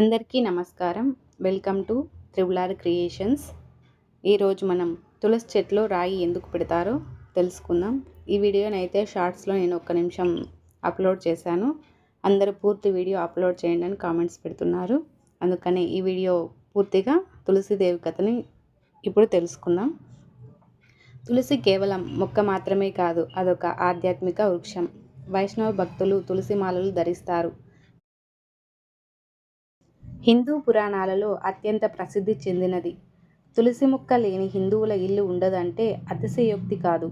అందరికీ నమస్కారం. Welcome to triple R creations. ఈరోజు మనం తులసి చెట్లో రాయి ఎందుకు పెడతారో తెలుసుకుందాం. ఈ వీడియోనైతే షార్ట్స్లో నేను ఒక్క నిమిషం అప్లోడ్ చేశాను. అందరూ పూర్తి వీడియో అప్లోడ్ చేయండి అని కామెంట్స్ పెడుతున్నారు. అందుకనే ఈ వీడియో పూర్తిగా తులసిదేవి కథని ఇప్పుడు తెలుసుకుందాం. తులసి కేవలం మొక్క మాత్రమే కాదు అదొక ఆధ్యాత్మిక వృక్షం. వైష్ణవ భక్తులు తులసి మాలలు ధరిస్తారు. హిందూ పురాణాలలో అత్యంత ప్రసిద్ధి చెందినది. తులసి ముక్క లేని హిందువుల ఇల్లు ఉండదంటే అతిశయోక్తి కాదు.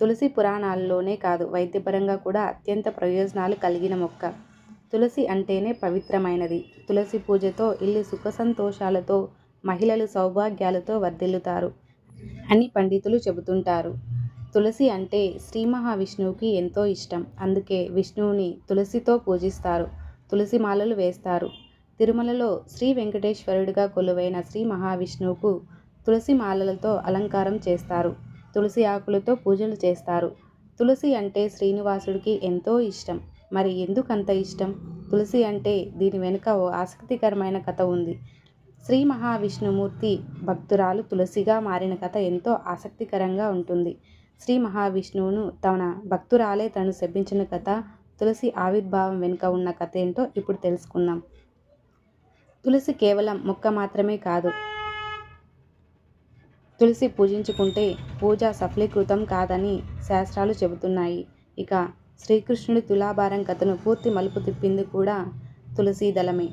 తులసి పురాణాల్లోనే కాదు వైద్యపరంగా కూడా అత్యంత ప్రయోజనాలు కలిగిన మొక్క. తులసి అంటేనే పవిత్రమైనది. తులసి పూజతో ఇల్లు సుఖ సంతోషాలతో మహిళలు సౌభాగ్యాలతో వర్ధిల్లుతారు అని పండితులు చెబుతుంటారు. తులసి అంటే శ్రీ మహావిష్ణువుకి ఎంతో ఇష్టం. అందుకే విష్ణువుని తులసితో పూజిస్తారు. తులసి మాలలు వేస్తారు. తిరుమలలో శ్రీ వెంకటేశ్వరుడిగా కొలువైన శ్రీ మహావిష్ణువుకు తులసి మాలలతో అలంకారం చేస్తారు. తులసి ఆకులతో పూజలు చేస్తారు. తులసి అంటే శ్రీనివాసుడికి ఎంతో ఇష్టం. మరి ఎందుకంత ఇష్టం? తులసి అంటే దీని వెనుక ఓ ఆసక్తికరమైన కథ ఉంది. శ్రీ మహావిష్ణుమూర్తి భక్తురాలు తులసిగా మారిన కథ ఎంతో ఆసక్తికరంగా ఉంటుంది. శ్రీ మహావిష్ణువును తన భక్తురాలే తను శపించిన కథ తులసి ఆవిర్భావం వెనుక ఉన్న కథ ఏంటో ఇప్పుడు తెలుసుకుందాం. తులసి కేవలం మొక్క మాత్రమే కాదు. తులసి పూజించుకుంటే పూజ సఫలీకృతం కాదని శాస్త్రాలు చెబుతున్నాయి. ఇక శ్రీకృష్ణుడి తులాభారం కథను పూర్తి మలుపు తిప్పింది కూడా తులసీదళమే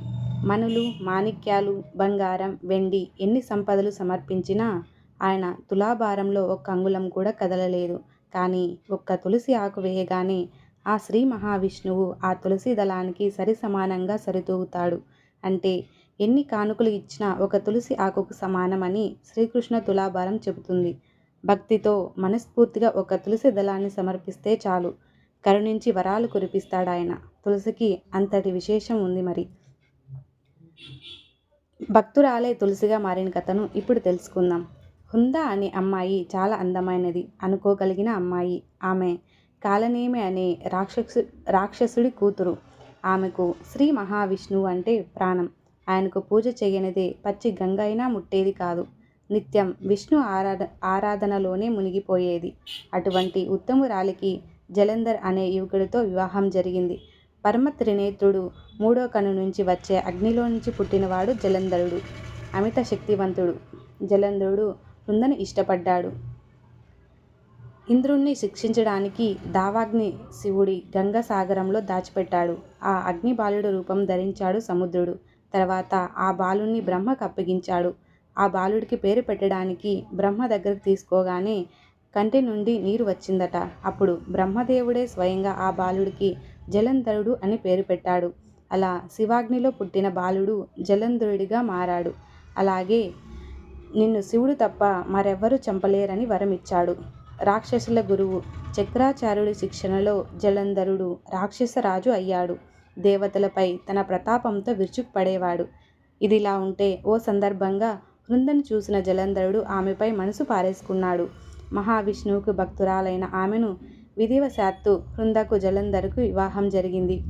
మనులు మాణిక్యాలు బంగారం వెండి ఎన్ని సంపదలు సమర్పించినా ఆయన తులాభారంలో ఒక్క అంగుళం కూడా కదలలేదు. కానీ ఒక్క తులసి ఆకు వేయగానే ఆ శ్రీ మహావిష్ణువు ఆ తులసి దళానికి సరి సమానంగా సరితూగుతాడు. అంటే ఎన్ని కానుకలు ఇచ్చినా ఒక తులసి ఆకుకు సమానమని శ్రీకృష్ణ తులాభారం చెబుతుంది. భక్తితో మనస్ఫూర్తిగా ఒక తులసి దళాన్ని సమర్పిస్తే చాలు. కరుణించి వరాలు కురిపిస్తాడాయన. తులసికి అంతటి విశేషం ఉంది మరి. భక్తురాలే తులసిగా మారిన కథను ఇప్పుడు తెలుసుకుందాం. హుందా అనే అమ్మాయి చాలా అందమైనది. అనుకోగలిగిన అమ్మాయి. ఆమె కాలనేమి అనే రాక్షసు రాక్షసుడి కూతురు. ఆమెకు శ్రీ మహావిష్ణువు అంటే ప్రాణం. ఆయనకు పూజ చేయనిదే పచ్చి గంగ అయినా ముట్టేది కాదు. నిత్యం విష్ణు ఆరాధ ఆరాధనలోనే మునిగిపోయేది. అటువంటి ఉత్తమురాలికి జలంధర్ అనే యువకుడితో వివాహం జరిగింది. పరమ త్రినేత్రుడు మూడో కను నుంచి వచ్చే అగ్నిలో నుంచి పుట్టినవాడు జలంధరుడు. అమిత శక్తివంతుడు. జలంధరుడు వృందను ఇష్టపడ్డాడు. ఇంద్రుణ్ణి శిక్షించడానికి దావాగ్ని శివుడి గంగసాగరంలో దాచిపెట్టాడు. ఆ అగ్ని బాలుడు రూపం ధరించాడు సముద్రుడు. తర్వాత ఆ బాలుణ్ణి బ్రహ్మకు అప్పగించాడు ఆ బాలుడికి పేరు పెట్టడానికి బ్రహ్మ దగ్గరకు తీసుకోగానే కంటి నుండి నీరు వచ్చిందట. అప్పుడు బ్రహ్మదేవుడే స్వయంగా ఆ బాలుడికి జలంధరుడు అని పేరు పెట్టాడు. అలా శివాగ్నిలో పుట్టిన బాలుడు జలంధరుడిగా మారాడు. అలాగే నిన్ను శివుడు తప్ప మరెవ్వరూ చంపలేరని వరమిచ్చాడు. రాక్షసుల గురువు చక్రాచార్యుడి శిక్షణలో జలంధరుడు రాక్షసరాజు అయ్యాడు. దేవతలపై తన ప్రతాపంతో విరుచుకుపడేవాడు. ఇదిలా ఉంటే ఓ సందర్భంగా వృందను చూసిన జలంధరుడు ఆమెపై మనసు పారేసుకున్నాడు. మహావిష్ణువుకు భక్తురాలైన ఆమెను విధివశాత్తు వృందకు జలంధర్కు వివాహం జరిగింది.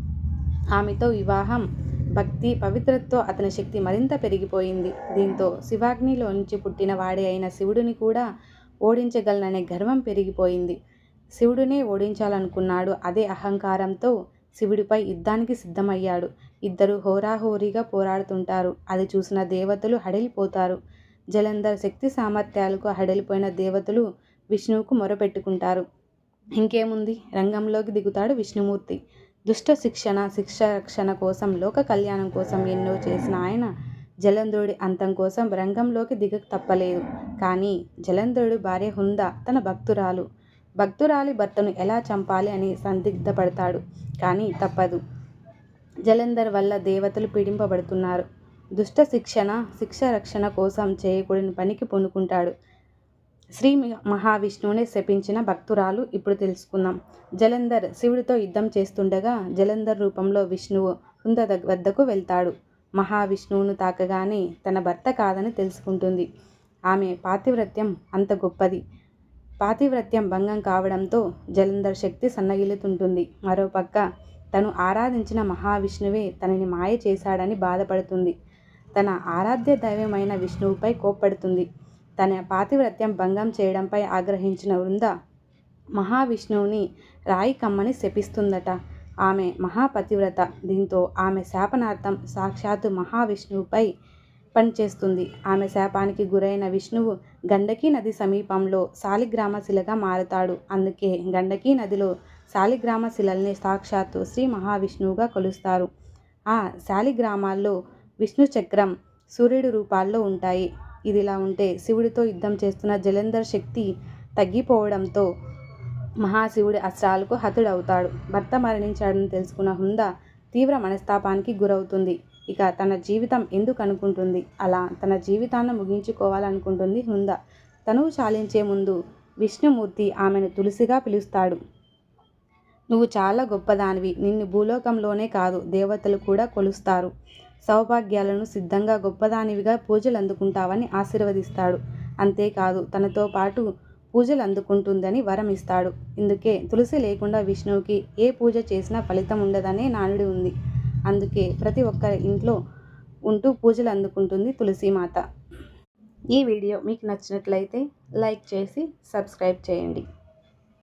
ఆమెతో వివాహం భక్తి పవిత్రత్వ అతని శక్తి మరింత పెరిగిపోయింది. దీంతో శివాగ్నిలో నుంచి పుట్టిన వాడే అయిన శివుడిని కూడా ఓడించగలననే గర్వం పెరిగిపోయింది. శివుడినే ఓడించాలనుకున్నాడు అదే అహంకారంతో శివుడిపై యుద్ధానికి సిద్ధమయ్యాడు. ఇద్దరు హోరాహోరీగా పోరాడుతుంటారు. అది చూసిన దేవతలు హడలిపోతారు. జలంధర్ శక్తి సామర్థ్యాలకు హడలిపోయిన దేవతలు విష్ణువుకు మొరపెట్టుకుంటారు. ఇంకేముంది? రంగంలోకి దిగుతాడు విష్ణుమూర్తి. దుష్ట శిక్షణ శిక్ష రక్షణ కోసం లోక కళ్యాణం కోసం ఎన్నో చేసిన ఆయన జలంధరుడి అంతం కోసం రంగంలోకి దిగక తప్పలేదు. కానీ జలంధరుడు భార్య హుందా తన భక్తురాలు. భక్తురాలి భర్తను ఎలా చంపాలి అని సందిగ్ధపడతాడు కానీ తప్పదు. జలంధర్ వల్ల దేవతలు పీడింపబడుతున్నారు. దుష్ట శిక్షణ శిక్ష రక్షణ కోసం చేయకూడని పనికి పొనుకుంటాడు. శ్రీ మహావిష్ణువుని శపించిన భక్తురాలు ఇప్పుడు తెలుసుకుందాం. జలంధర్ శివుడితో యుద్ధం చేస్తుండగా జలంధర్ రూపంలో విష్ణువు కుంద వద్దకు వెళ్తాడు. మహావిష్ణువును తాకగానే తన భర్త కాదని తెలుసుకుంటుంది. ఆమె పాతివ్రత్యం అంత గొప్పది. పాతివ్రత్యం భంగం కావడంతో జలంధర్ శక్తి సన్నగిల్లుతుంటుంది. మరోపక్క తను ఆరాధించిన మహావిష్ణువే తనని మాయ చేశాడని బాధపడుతుంది. తన ఆరాధ్య దైవమైన విష్ణువుపై కోప్పడుతుంది. తన పాతివ్రత్యం భంగం చేయడంపై ఆగ్రహించిన వృంద మహావిష్ణువుని రాయి కమ్మని శపిస్తుందట. ఆమె మహాపతివ్రత. దీంతో ఆమె శాపనార్థం సాక్షాత్తు మహావిష్ణువుపై పనిచేస్తుంది. ఆమె శాపానికి గురైన విష్ణువు గండకీ నది సమీపంలో శాలిగ్రామ శిలగా మారుతాడు. అందుకే గండకీ నదిలో శాలిగ్రామ శిలల్ని సాక్షాత్తు శ్రీ మహావిష్ణువుగా కొలుస్తారు. ఆ శాలిగ్రామాల్లో విష్ణు చక్రం సూర్యుడి రూపాల్లో ఉంటాయి. ఇదిలా ఉంటే శివుడితో యుద్ధం చేస్తున్న జలంధర్ శక్తి తగ్గిపోవడంతో మహాశివుడి అస్త్రాలకు హతుడవుతాడు. భర్త మరణించాడని తెలుసుకున్న హుందా తీవ్ర మనస్తాపానికి గురవుతుంది. ఇక తన జీవితం ఎందుకు అనుకుంటుంది? అలా తన జీవితాన్ని ముగించుకోవాలనుకుంటుంది హృంద. తనువు చాలించే ముందు విష్ణుమూర్తి ఆమెను తులసిగా పిలుస్తాడు. నువ్వు చాలా గొప్పదానివి. నిన్ను భూలోకంలోనే కాదు దేవతలు కూడా కొలుస్తారు. సౌభాగ్యాలను సిద్ధంగా గొప్పదానివిగా పూజలు అందుకుంటావని ఆశీర్వదిస్తాడు. అంతేకాదు తనతో పాటు పూజలు అందుకుంటుందని వరం ఇస్తాడు ఇందుకే తులసి లేకుండా విష్ణువుకి ఏ పూజ చేసినా ఫలితం ఉండదనే నానుడి ఉంది. అందుకే ప్రతి ఒక్కరి ఇంట్లో ఉంటూ పూజలు అందుకుంటుంది తులసీమాత. ఈ వీడియో మీకు నచ్చినట్లయితే లైక్ చేసి సబ్స్క్రైబ్ చేయండి.